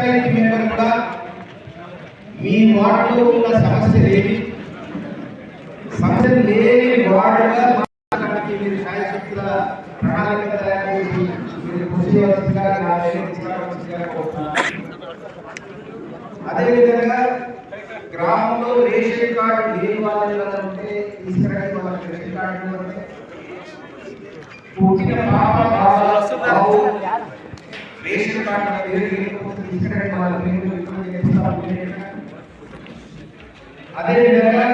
Panchayat member కూడా మీ వార్డులో ఉన్న సమస్యలు ఏమి సమస్య లేని వార్డుగా మాట్లాడడానికి మీరు శాయశక్తుల ప్రణాళిక తయారు చేసి మీరు కృషి చేయవలసిందిగా నా దగ్గర అదేవిధంగా గ్రామంలో రేషన్ కార్డు లేని వాళ్ళు ఎవరైనా ఉంటే తీసుకురండి వాళ్ళకి రేషన్ కార్డు పుట్టిన పాప రేషన్ కార్డు పేరు లేకపోతే వాళ్ళ పేరు అదేవిధంగా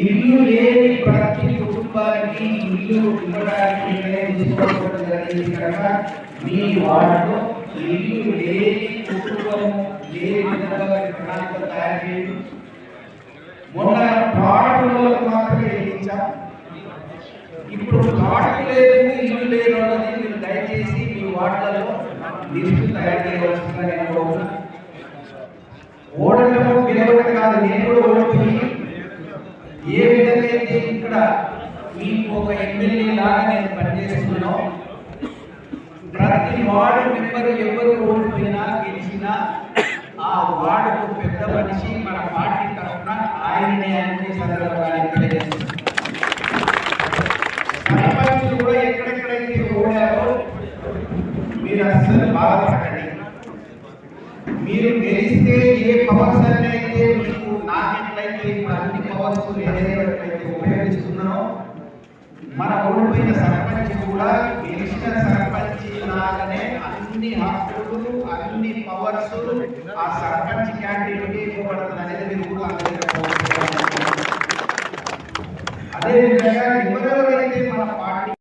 ఇల్లు లేని ప్రతి కుటుంబానికి ఇల్లు ఇవ్వడానికి తీసుకోవడం జరిగింది కనుక మీ వార్డులో ఇల్లు లేని కుటుంబం లేని విధంగా ప్రణాళిక తయారు చేయండి. మొన్న పాటలకు మాత్రమే ఇచ్చాం ఇప్పుడు ప్లాట్ లేదు ఇల్లు లేని వాళ్ళని వార్డులలో లిస్టు తయారు చేయవలసిందిగా నేను కోరుతున్నాను ఓడటం గెలవడం కాదు నేను కూడా ఓడిపోయి ఏ విధంగా అయితే ఇక్కడ మీకు ఒక ఎమ్మెల్యే లాగా నేను పనిచేస్తున్నాను ప్రతి వార్డు మెంబర్ ఎవరు ఓడిపోయినా గెలిచినా ఆ వార్డుకు పెద్ద మనిషి మన పార్టీ తరఫున ఆయననే అన్ని సందర్భంగా తెలియజేస్తున్నాను సర్పంచులు కూడా ఎక్కడెక్కడైతే ఓడారో మీరు అసలు బాధపడండి మీరు గెలిస్తే ఏ పవర్స్ అయితే మీకు నాకెట్లయితే ఇప్పుడు అన్ని పవర్స్ ఏదైతే ఉపయోగిస్తున్నానో మన ఓడిపోయిన సర్పంచ్ కూడా గెలిచిన సర్పంచ్ లాగానే అన్ని హక్కులు అన్ని పవర్స్ ఆ సర్పంచ్ క్యాండిడేట్కే ఇవ్వబడుతుంది అనేది మీరు కూడా అందరికీ అదేవిధంగా ఎవరెవరైతే మన పార్టీ